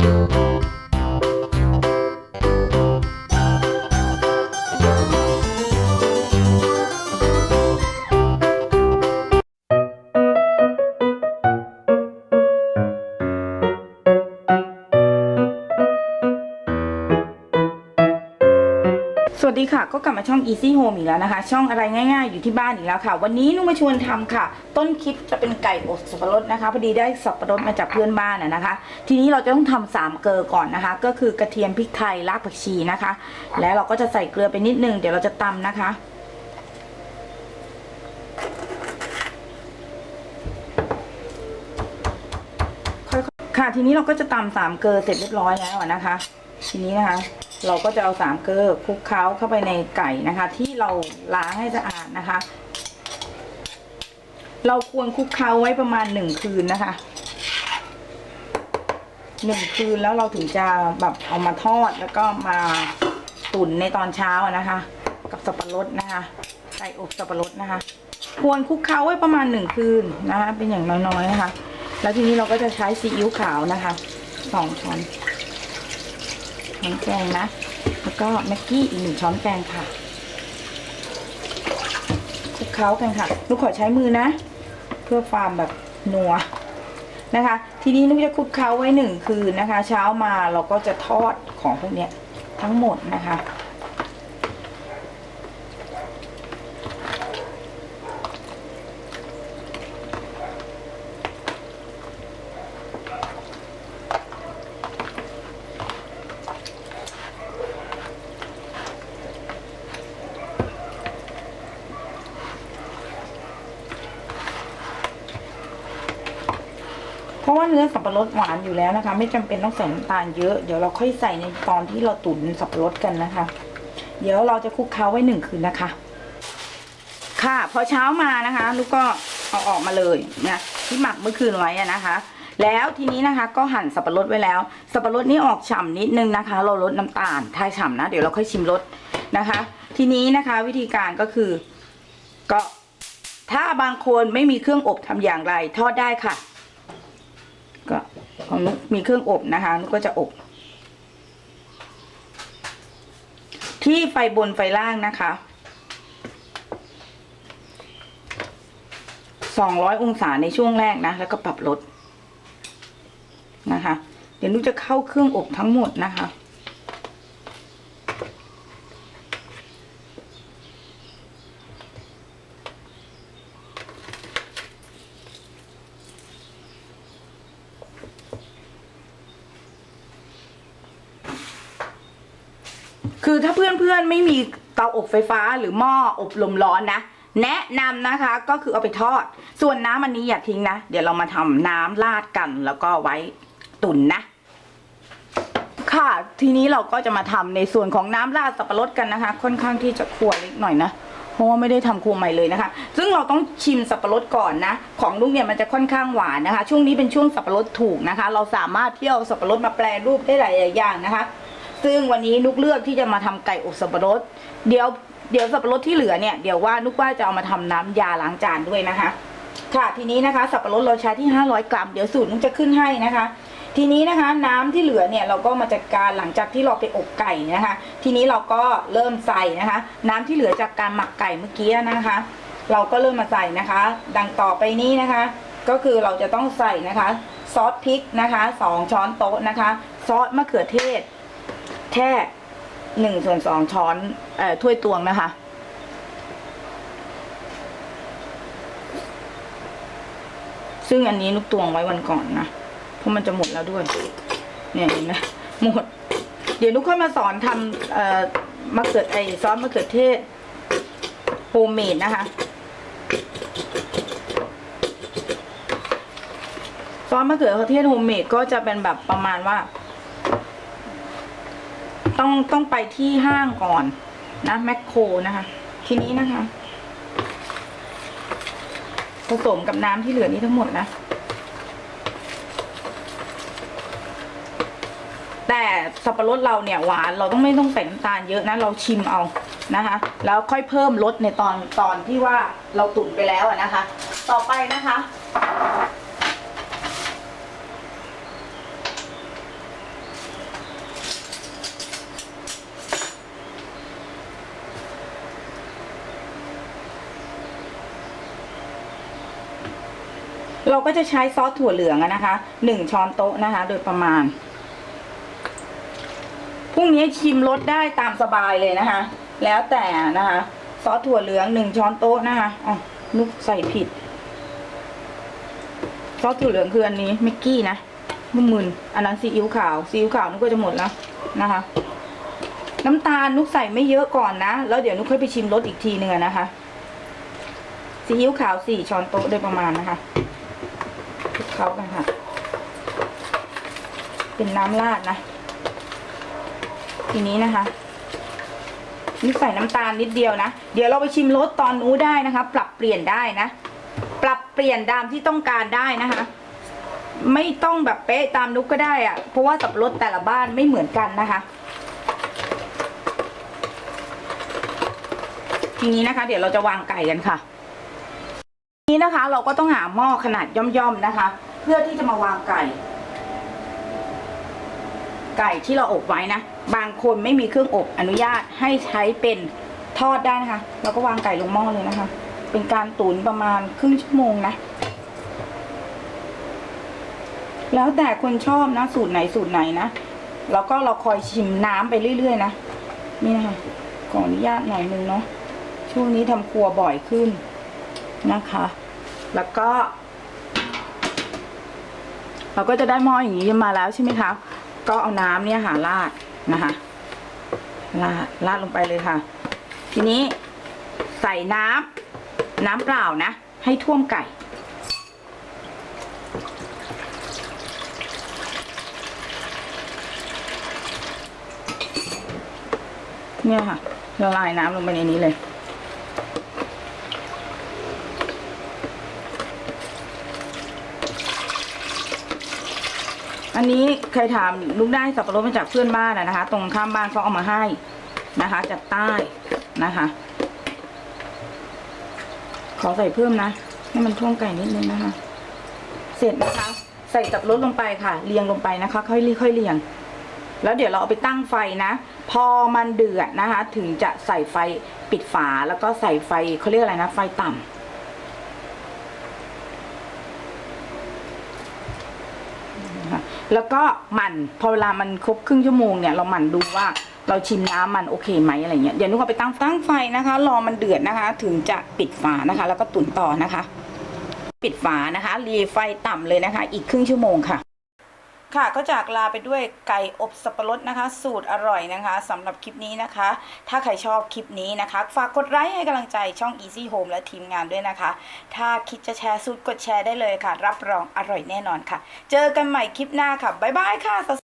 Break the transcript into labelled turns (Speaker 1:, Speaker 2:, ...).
Speaker 1: ส วัสดีค่ะ ก็กลับมาช่อง Easy Home อีกแล้วนะคะ ช่องอะไรง่ายๆอยู่ที่บ้านอีกแล้วค่ะ วันนี้นุ่มมาชวนทำค่ะ ต้นคลิปจะเป็นไก่อบสับปะรดนะคะพอดีได้สับปะรดมาจากเพื่อนบ้านนะนะคะ ทีนี้เราจะต้องทำสามเกลือก่อนนะคะ ก็คือกระเทียมพริกไทยรากผักชีนะคะ แล้วเราก็จะใส่เกลือไปนิดนึงเดี๋ยวเราจะตำนะคะ ค่ะทีนี้เราก็จะตำสามเกลือเสร็จเรียบร้อยแล้วนะคะ ทีนี้นะคะ เราก็จะเอาสามเกลือคลุกเคล้าเข้าไปในไก่นะคะ ที่เราล้างให้สะอาดนะคะ เราควรคลุกเคล้าไว้ประมาณหนึ่งคืนนะคะหนึ่งคืนแล้วเราถึงจะแบบเอามาทอดแล้วก็มาตุ๋นในตอนเช้านะคะ กับสับปะรดนะคะไก่อบสับปะรดนะคะ ควรคลุกเคล้าไว้ประมาณหนึ่งคืนนะคะ เป็นอย่างน้อยๆนะคะ แล้วทีนี้เราก็จะใช้ซีอิ๊วขาวนะคะสองช้อน ช้อนแกงนะ แล้วก็แม็กกี้อีกหนึ่งช้อนแกงค่ะคลุกเคล้ากันค่ะลูกขอใช้มือนะ เพื่อความแบบนัวนะคะ ทีนี้นุกจะคลุกเคล้าไว้หนึ่งคืนนะคะ เช้ามาเราก็จะทอดของพวกเนี้ยทั้งหมดนะคะ ราะว่าเนื้อสับปะรดหวานอยู่แล้วนะคะ ไม่จำเป็นต้องใส่น้ำตาลเยอะ เดี๋ยวเราค่อยใส่ในตอนที่เราตุ๋นสับปะรดกันนะคะ เดี๋ยวเราจะคลุกเคล้าไว้หนึ่งคืนนะคะ ค่ะ พอเช้ามานะคะ ลูกก็เอาออกมาเลยนะที่หมักเมื่อคืนไว้นะคะแล้วทีนี้นะคะก็หั่นสับปะรดไว้แล้ว สับปะรดนี่ออกฉ่ำนิดนึงนะคะ เราลดน้ำตาลถ้าฉ่ำนะ เดี๋ยวเราค่อยชิมรสนะคะ ทีนี้นะคะวิธีการก็คือ ก็ถ้าบางคนไม่มีเครื่องอบทำอย่างไร ทอดได้ค่ะ ของนุกมีเครื่องอบนะคะนุกก็จะอบ ที่ไฟบนไฟล่างนะคะสองร้อยองศาในช่วงแรกนะ แล้วก็ปรับลดนะคะ เดี๋ยวนุกจะเข้าเครื่องอบทั้งหมดนะคะ คือถ้าเพื่อนๆไม่มีเตาอบไฟฟ้าหรือหม้ออบลมร้อนนะ แนะนำนะคะก็คือเอาไปทอด ส่วนน้ำอันนี้อย่าทิ้งนะ เดี๋ยวเรามาทำน้ำราดกันแล้วก็ไว้ตุ๋นนะ ค่ะทีนี้เราก็จะมาทำในส่วนของน้ำราดสับปะรดกันนะคะ ค่อนข้างที่จะขั่วเล็กหน่อยนะเพราะว่าไม่ได้ทำครัวใหม่เลยนะคะ ซึ่งเราต้องชิมสับปะรดก่อนนะ ของลุงเนี่ยมันจะค่อนข้างหวานนะคะ ช่วงนี้เป็นช่วงสับปะรดถูกนะคะ เราสามารถเที่ยวสับปะรดมาแปลรูปได้หลายอย่างนะคะ ซึ่งวันนี้นุกเลือกที่จะมาทำไก่อบสับปะรด เดี๋ยวเดี๋ยวสับปะรดที่เหลือเนี่ยเดี๋ยวว่านุกว่าจะเอามาทำน้ำยาล้างจานด้วยนะคะ ค่ะทีนี้นะคะ สับปะรดเราใช้ที่ 500 กรัม เดี๋ยวสูตรนุกจะขึ้นให้นะคะ ทีนี้นะคะน้ำที่เหลือเนี่ยเราก็มาจัดการหลังจากที่เราไปอบไก่นะคะ ทีนี้เราก็เริ่มใส่นะคะ น้ำที่เหลือจากการหมักไก่เมื่อกี้นะคะ เราก็เริ่มมาใส่นะคะ ดังต่อไปนี้นะคะ ก็คือเราจะต้องใส่นะคะ ซอสพริกนะคะสองช้อนโต๊ะนะคะ ซอสมะเขือเทศ แค่หนึ่งส่วนสองช้อนเอ่อถ้วยตวงนะคะ ซึ่งอันนี้นุกตวงไว้วันก่อนนะ เพราะมันจะหมดแล้วด้วย เนี่ยเห็นไหมหมด เดี๋ยวนุกค่อยมาสอนทำเอ่อมะเขือไอซอสมะเขือเทศโฮมเมดนะคะซอสมะเขือเทศโฮมเมดก็จะเป็นแบบประมาณว่า ต้องต้องไปที่ห้างก่อนนะแมคโครนะคะ ทีนี้นะคะ ผสมกับน้ำที่เหลือนี้ทั้งหมดนะ แต่สับปะรดเราเนี่ยหวานเราต้องไม่ต้องใส่น้ำตาลเยอะนะ เราชิมเอานะคะ แล้วค่อยเพิ่มรสในตอนตอนที่ว่าเราตุ๋นไปแล้วนะคะ ต่อไปนะคะ เราก็จะใช้ซอสถั่วเหลืองนะคะหนึ่งช้อนโต๊ะนะคะ โดยประมาณพรุ่งนี้ชิมรสได้ตามสบายเลยนะคะ แล้วแต่นะคะ ซอสถั่วเหลืองหนึ่งช้อนโต๊ะนะคะอ๋อนุกใส่ผิด ซอสถั่วเหลืองคืออันนี้มิกกี้นะมุมมึนอันนั้นซีอิ๊วขาวซีอิ๊วขาวนุกก็จะหมดแล้วนะคะ น้ำตาลนุกใส่ไม่เยอะก่อนนะ แล้วเดี๋ยวนุกค่อยไปชิมรสอีกทีหนึ่งนะคะ ซีอิ๊วขาวสี่ช้อนโต๊ะโดยประมาณนะคะคลุกเคล้ากันค่ะ เป็นน้ำราดนะ ทีนี้นะคะนี่ใส่น้ำตาลนิดเดียวนะ เดี๋ยวเราไปชิมรสตอนนู้ได้นะคะ ปรับเปลี่ยนได้นะ ปรับเปลี่ยนตามที่ต้องการได้นะคะ ไม่ต้องแบบเป๊ะตามนุกก็ได้อะเพราะว่าสับรสแต่ละบ้านไม่เหมือนกันนะคะ ทีนี้นะคะ เดี๋ยวเราจะวางไก่กันค่ะ นี้นะคะ เราก็ต้องหาหม้อขนาดย่อมๆนะคะ เพื่อที่จะมาวางไก่ ไก่ที่เราอบไว้นะบางคนไม่มีเครื่องอบอนุญาตให้ใช้เป็นทอดได้นะคะ เราก็วางไก่ลงหม้อเลยนะคะ เป็นการตุ๋นประมาณครึ่งชั่วโมงนะ แล้วแต่คนชอบนะ สูตรไหนสูตรไหนนะแล้วก็เราคอยชิมน้ำไปเรื่อยๆนะนี่นะคะขออนุญาตหน่อยนึงเนาะช่วงนี้ทำครัวบ่อยขึ้น นะคะ แล้วก็ เราก็จะได้หม้ออย่างนี้มาแล้วใช่ไหมคะ ก็เอาน้ำเนี่ยค่ะราดนะคะราดราดลงไปเลยค่ะ ทีนี้ใส่น้ำน้ำเปล่านะ ให้ท่วมไก่เนี่ยค่ะละลายน้ำลงไปในนี้เลย อันนี้เคยถามลูกได้สับปะรดมาจากเพื่อนบ้านนะคะ ตรงข้ามบ้านเขาเอามาให้นะคะ จากใต้นะคะ ขอใส่เพิ่มนะให้มันท่วมไก่นิดนึงนะคะ เสร็จนะคะ ใส่สับปะรดลงไปค่ะ เรียงลงไปนะคะ ค่อยๆค่อยเรียง แล้วเดี๋ยวเราเอาไปตั้งไฟนะ พอมันเดือดนะคะ ถึงจะใส่ไฟปิดฝาแล้วก็ใส่ไฟเขาเรียกอะไรนะ ไฟต่ำนะคะ แล้วก็หมั่นพอเวลามันครบครึ่งชั่วโมงเนี่ยเราหมั่นดูว่าเราชิมน้ำมันโอเคไหมอะไรเงี้ยอย่านุกเอาไปตั้งตั้งไฟนะคะ รอมันเดือดนะคะ ถึงจะปิดฝานะคะ แล้วก็ตุ๋นต่อนะคะ ปิดฝานะคะรีไฟต่ำเลยนะคะ อีกครึ่งชั่วโมงค่ะ ค่ะก็จากลาไปด้วยไก่อบสับปะรดนะคะ สูตรอร่อยนะคะสำหรับคลิปนี้นะคะ ถ้าใครชอบคลิปนี้นะคะ ฝากกดไลค์ให้กำลังใจช่อง Easy Home และทีมงานด้วยนะคะ ถ้าคิดจะแชร์สูตรกดแชร์ได้เลยค่ะ รับรองอร่อยแน่นอนค่ะ เจอกันใหม่คลิปหน้าค่ะ บ๊ายบายค่ะ